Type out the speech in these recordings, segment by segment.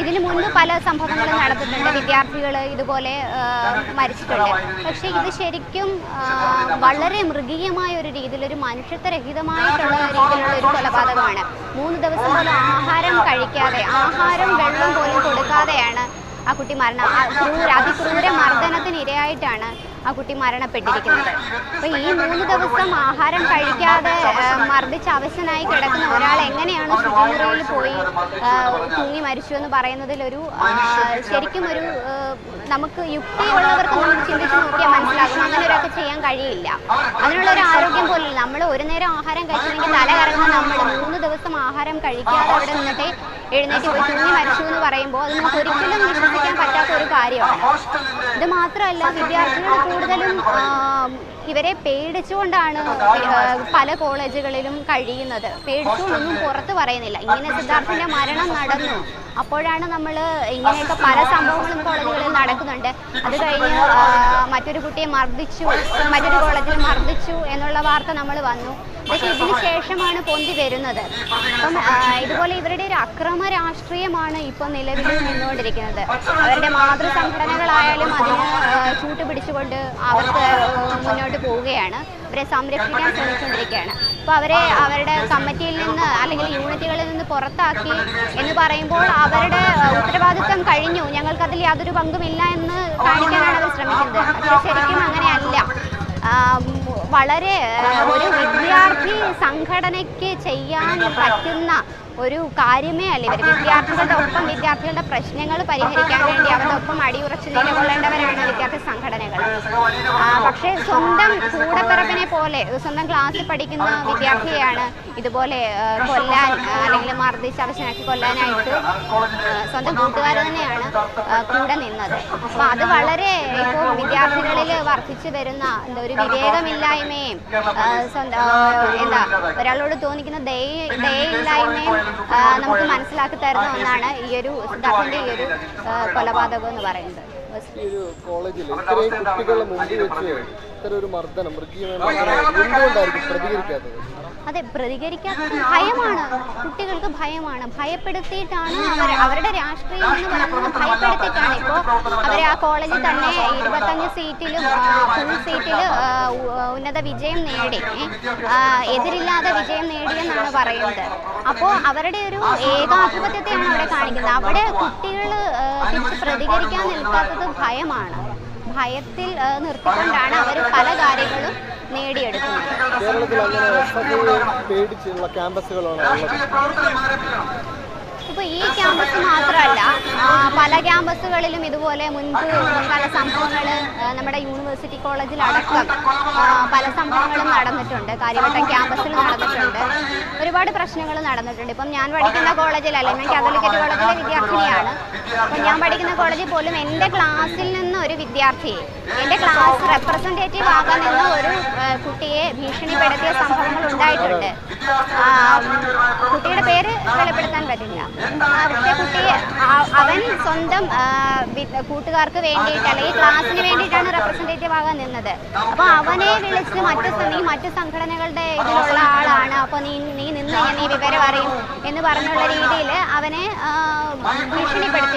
ഇതിനു മുൻപ് പല സംഭവങ്ങളും നടന്നിട്ടുണ്ട്. വിദ്യാർത്ഥികൾ ഇതുപോലെ മരിച്ചിട്ടുണ്ട്. പക്ഷേ ഇത് ശരിക്കും വളരെ മൃഗീയമായ ഒരു രീതിയിൽ ഒരു മനുഷ്യത്വരഹിതമായിട്ടുള്ള രീതിയിലുള്ള ഒരു കൊലപാതകമാണ്. മൂന്ന് ദിവസം പോലും ആഹാരം കഴിക്കാതെ ആഹാരം വെള്ളം പോലും കൊടുക്കാതെയാണ് ആ കുട്ടി മരണം. അതിക്രൂര മർദ്ദനത്തിന് ഇരയായിട്ടാണ് ആ കുട്ടി മരണപ്പെട്ടിരിക്കുന്നത്. അപ്പോൾ ഈ മൂന്ന് ദിവസം ആഹാരം കഴിക്കാതെ മർദ്ദിച്ച് അവശനായി കിടക്കുന്ന ഒരാൾ എങ്ങനെയാണ് ശുചിമുറിയിൽ പോയി തൂങ്ങി മരിച്ചു എന്ന് പറയുന്നതിലൊരു ശരിക്കും ഒരു നമുക്ക് യുക്തിയുള്ളവർക്ക് നമുക്ക് ചിന്തിച്ച് നോക്കിയാൽ മനസ്സിലാകും. അങ്ങനെ ഒരാൾക്ക് ചെയ്യാൻ കഴിയില്ല. അതിനുള്ള ഒരു ആരോഗ്യം പോലും നമ്മൾ ഒരു നേരം ആഹാരം കഴിച്ചില്ലെങ്കിൽ തല കറങ്ങുന്ന നമ്മൾ. മൂന്ന് ദിവസം ആഹാരം കഴിക്കാതെ അവിടെ നിന്നിട്ട് എഴുന്നേറ്റ് പോയി തൂങ്ങി മരിച്ചു എന്ന് പറയുമ്പോൾ അത് നമുക്ക് ഒരിക്കലും വിശ്വസിക്കാൻ പറ്റാത്ത ഒരു കാര്യമാണ്. ഇത് മാത്രമല്ല വിദ്യാർത്ഥികൾ കൂടുതലും ആ, ഇവരെ പേടിച്ചുകൊണ്ടാണ് പല കോളേജുകളിലും കഴിയുന്നത്. പേടിച്ചുകൊണ്ടൊന്നും പുറത്ത് പറയുന്നില്ല. ഇങ്ങനെ സിദ്ധാർത്ഥിന്റെ മരണം നടന്നു. അപ്പോഴാണ് നമ്മൾ ഇങ്ങനെയൊക്കെ പല സംഭവങ്ങളും കോളേജുകളിൽ നടക്കുന്നുണ്ട്. അത് കഴിഞ്ഞ് മറ്റൊരു കുട്ടിയെ മർദ്ദിച്ചു മറ്റൊരു കോളേജിൽ മർദ്ദിച്ചു എന്നുള്ള വാർത്ത നമ്മൾ വന്നു. പക്ഷേ ഇതിന് ശേഷമാണ് പൊന്തി വരുന്നത്. അപ്പം ഇതുപോലെ ഇവരുടെ ഒരു അക്രമ രാഷ്ട്രീയമാണ് ഇപ്പോൾ നിലവിൽ നിന്നുകൊണ്ടിരിക്കുന്നത്. അവരുടെ മാതൃസംഘടനകളായാലും അതിന് ചൂട്ടുപിടിച്ചുകൊണ്ട് അവർക്ക് ആ, മുന്നോട്ട് പോവുകയാണ്. അവരെ സംരക്ഷിക്കാൻ ശ്രമിച്ചുകൊണ്ടിരിക്കുകയാണ്. അപ്പോൾ അവരെ അവരുടെ കമ്മിറ്റിയിൽ നിന്ന് അല്ലെങ്കിൽ യൂണിറ്റുകളിൽ നിന്ന് പുറത്താക്കി എന്ന് പറയുമ്പോൾ അവരുടെ ഉത്തരവാദിത്വം കഴിഞ്ഞു. ഞങ്ങൾക്കതിൽ യാതൊരു പങ്കുമില്ല എന്ന് കാണിക്കാനാണ് അവർ ശ്രമിക്കുന്നത്. പക്ഷേ ശരിക്കും അങ്ങനെയല്ല. വളരെ ഒരു വിദ്യാർത്ഥി സംഘടനയ്ക്ക് ചെയ്യാൻ പറ്റുന്ന ഒരു കാര്യമേ അല്ല. ഇവർ വിദ്യാർത്ഥികളുടെ ഒപ്പം വിദ്യാർത്ഥികളുടെ പ്രശ്നങ്ങൾ പരിഹരിക്കാൻ വേണ്ടി അവരുടെ ഒപ്പം അടിയുറച്ച് നിലകൊള്ളേണ്ടവരാണ് വിദ്യാർത്ഥി സംഘടനകൾ. പക്ഷേ സ്വന്തം കൂടപ്പിറപ്പിനെ പോലെ സ്വന്തം ക്ലാസ്സിൽ പഠിക്കുന്ന വിദ്യാർത്ഥിയാണ് ഇതുപോലെ കൊല്ലാൻ അല്ലെങ്കിൽ മർദ്ദിച്ച് അവശനാക്കി കൊല്ലാനായിട്ട് സ്വന്തം കൂട്ടുകാർ തന്നെയാണ് കൂടെ നിന്നത്. അപ്പോൾ അത് വളരെ ഇപ്പോൾ വിദ്യാർത്ഥികളിൽ വർദ്ധിച്ചു വരുന്ന എന്താ ഒരു വിവേകമില്ലായ്മയും സ്വന്തം എന്താ ഒരാളോട് തോന്നിക്കുന്ന ദയ ദയയില്ലായ്മയും നമുക്ക് മനസ്സിലാക്കി തരുന്ന ഒന്നാണ് ഈ ഒരു സിദ്ധാർത്ഥിന്റെ ഈ ഒരു കൊലപാതകം എന്ന് പറയുന്നത്. ഒരു കോളേജിൽ ഇത്രയും കുട്ടികളുടെ മുമ്പിൽ വെച്ച് ഇത്തരം ഒരു മർദ്ദനം എന്തുകൊണ്ടായിരിക്കും പ്രതികരിക്കാത്തത്? അതെ പ്രതികരിക്കാത്ത ഭയമാണ്. കുട്ടികൾക്ക് ഭയമാണ്. ഭയപ്പെടുത്തിയിട്ടാണ് അവർ അവരുടെ രാഷ്ട്രീയം എന്ന് പറയുന്നത് ഭയപ്പെടുത്തിയിട്ടാണ്. ഇപ്പോൾ അവരെ ആ കോളേജിൽ തന്നെ ഇരുപത്തഞ്ച് സീറ്റിലും ഫുൾ സീറ്റിൽ ഉന്നത വിജയം നേടി. എതിരില്ലാതെ വിജയം നേടിയെന്നാണ് പറയുന്നത്. അപ്പോൾ അവരുടെ ഒരു ഏകാധിപത്യത്തെയാണ് അവിടെ കാണിക്കുന്നത്. അവിടെ കുട്ടികൾ തിരിച്ച് പ്രതികരിക്കാൻ നിൽക്കാത്തത് ഭയമാണ്. ഭയത്തിൽ നിർത്തിക്കൊണ്ടാണ് അവർ പല കാര്യങ്ങളും നേടിയെടുക്കുന്നത്. ഇപ്പൊ ഇപ്പോൾ ഈ ക്യാമ്പസ് മാത്രമല്ല പല ക്യാമ്പസുകളിലും ഇതുപോലെ മുൻപ് പല സംഭവങ്ങൾ നമ്മുടെ യൂണിവേഴ്സിറ്റി കോളേജിലടക്കം അടക്കം പല സംഭവങ്ങളും നടന്നിട്ടുണ്ട്. കാര്യവട്ടം ക്യാമ്പസിൽ നടന്നിട്ടുണ്ട്. ഒരുപാട് പ്രശ്നങ്ങൾ നടന്നിട്ടുണ്ട്. ഇപ്പം ഞാൻ പഠിക്കുന്ന കോളേജിലല്ല ഞാൻ കാതലിക്കറ്റ് കോളേജിലെ വിദ്യാർത്ഥിനിയാണ് അപ്പം ഞാൻ പഠിക്കുന്ന കോളേജിൽ പോലും എന്റെ ക്ലാസ്സിൽ നിന്ന് ഒരു വിദ്യാർത്ഥിയെ എന്റെ ക്ലാസ് റെപ്രസെന്റേറ്റീവ് ആകാൻ നിന്ന് ഒരു കുട്ടിയെ ഭീഷണിപ്പെടുത്തിയ സംഭവങ്ങൾ ഉണ്ടായിട്ടുണ്ട്. കുട്ടിയുടെ പേര് വെളിപ്പെടുത്താൻ പറ്റില്ല. കുട്ടി അവൻ സ്വന്തം കൂട്ടുകാർക്ക് വേണ്ടിയിട്ട് അല്ലെങ്കിൽ ക്ലാസ്സിന് വേണ്ടിയിട്ടാണ് റെപ്രസെന്റേറ്റീവ് ആകാൻ നിന്നത്. അപ്പോൾ അവനെ വിളിച്ച് മറ്റ് നീ മറ്റു സംഘടനകളുടെ ഇതിലുള്ള ആളാണ്. അപ്പോൾ നീ നീ നിന്ന് നീ വിവരം അറിയും എന്ന് പറഞ്ഞുള്ള രീതിയിൽ അവനെ ആ,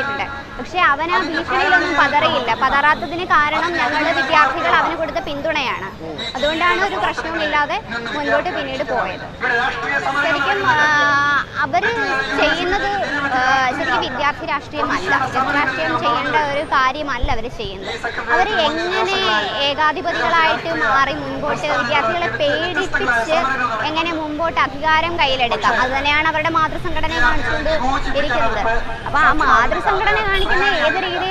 ഭീഷണിപ്പെടുത്തിയിട്ടുണ്ട് പക്ഷേ അവൻ ആ ഭീഷണിയിലൊന്നും പതറിയില്ല. പതറാത്തതിന് കാരണം ഞങ്ങളുടെ വിദ്യാർത്ഥികൾ അവന് കൊടുത്ത പിന്തുണയാണ്. അതുകൊണ്ടാണ് ഒരു പ്രശ്നവുമില്ലാതെ മുൻപോട്ട് പിന്നീട് പോയത്. ശരിക്കും അവർ ചെയ്യുന്നത് ശരിക്കും വിദ്യാർത്ഥി രാഷ്ട്രീയമല്ല. വിദ്യാർത്ഥി രാഷ്ട്രീയം ചെയ്യേണ്ട ഒരു കാര്യമല്ല അവർ ചെയ്യുന്നത്. അവർ എങ്ങനെ ഏകാധിപതികളായിട്ട് മാറി മുൻപോട്ട് വിദ്യാർത്ഥികളെ പേടിപ്പിച്ച് എങ്ങനെ മുമ്പോട്ട് അധികാരം കയ്യിലെടുക്കാം? അത് തന്നെയാണ് അവരുടെ മാതൃസംഘടന കാണിച്ചുകൊണ്ട് ഇരിക്കുന്നത്. അപ്പോൾ ആ മാതൃസംഘടന കാണിക്കുന്ന ഏത് രീതിയിലാണോ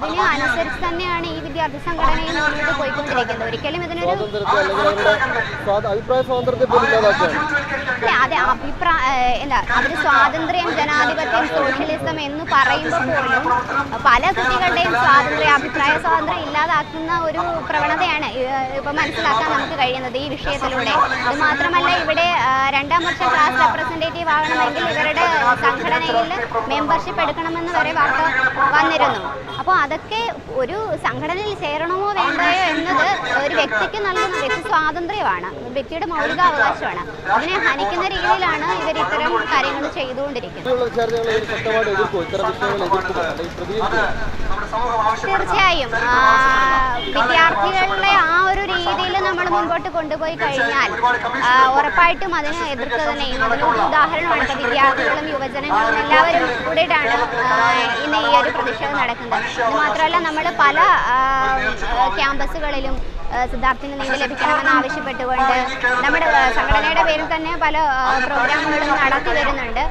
അതിന് അനുസരിച്ച് തന്നെയാണ് ഈ വിദ്യാർത്ഥി സംഘടനയും മുന്നോട്ട് പോയിക്കൊണ്ടിരിക്കുന്നത്. ഒരിക്കലും ഇതിനൊരു അഭിപ്രായ അല്ല അതെ അഭിപ്രായ എന്താ അവർ സ്വാതന്ത്ര്യം ജനാധിപത്യം സോഷ്യലിസം എന്ന് പറയുമ്പോൾ പോലും പല കുട്ടികളുടെയും സ്വാതന്ത്ര്യം അഭിപ്രായ സ്വാതന്ത്ര്യം ഇല്ലാതാക്കുന്ന ഒരു പ്രവണതയാണ് ഇപ്പൊ മനസ്സിലാക്കാൻ നമുക്ക് കഴിയുന്നത് ഈ വിഷയത്തിലൂടെ. അത് മാത്രമല്ല ഇവിടെ രണ്ടാം വർഷ ക്ലാസ് റെപ്രസെന്റേറ്റീവ് ആകണമെങ്കിൽ ഇവരുടെ സംഘടനയിൽ മെമ്പർഷിപ്പ് എടുക്കണമെന്ന് വരെ വാർത്ത വന്നിരുന്നു. അപ്പോൾ അതൊക്കെ ഒരു സംഘടനയിൽ ചേരണമോ വേണ്ടയോ എന്നത് ഒരു വ്യക്തിക്ക് നൽകുന്ന വ്യക്തി സ്വാതന്ത്ര്യമാണ്. വ്യക്തിയുടെ മൗലിക അവകാശമാണ് അതിനെ ഹനിക്കുന്ന രീതിയിലാണ് ഇവർ ഇത്തരം കാര്യങ്ങൾ ചെയ്തുകൊണ്ടിരിക്കുന്നത്. തീർച്ചയായും. വിദ്യാർത്ഥികളുടെ ആ ഒരു രീതിയിൽ നമ്മൾ മുൻപോട്ട് കൊണ്ടുപോയി കഴിഞ്ഞാൽ ഉറപ്പായിട്ടും അതിന് എതിർത്ത് തന്നെ ചെയ്യും. ഉദാഹരണമാണ് ഇപ്പോൾ വിദ്യാർത്ഥികളും യുവജനങ്ങളും എല്ലാവരും കൂടിയിട്ടാണ് ഇന്ന് ഈ ഒരു പ്രതിഷേധം നടക്കുന്നത്. മാത്രമല്ല നമ്മൾ പല ക്യാമ്പസുകളിലും സിദ്ധാർത്ഥിന് നീതി ലഭിക്കണമെന്ന് ആവശ്യപ്പെട്ടുകൊണ്ട് നമ്മുടെ സംഘടനയുടെ പേരിൽ തന്നെ പല പ്രോഗ്രാമുകളും നടത്തി വരുന്നുണ്ട്.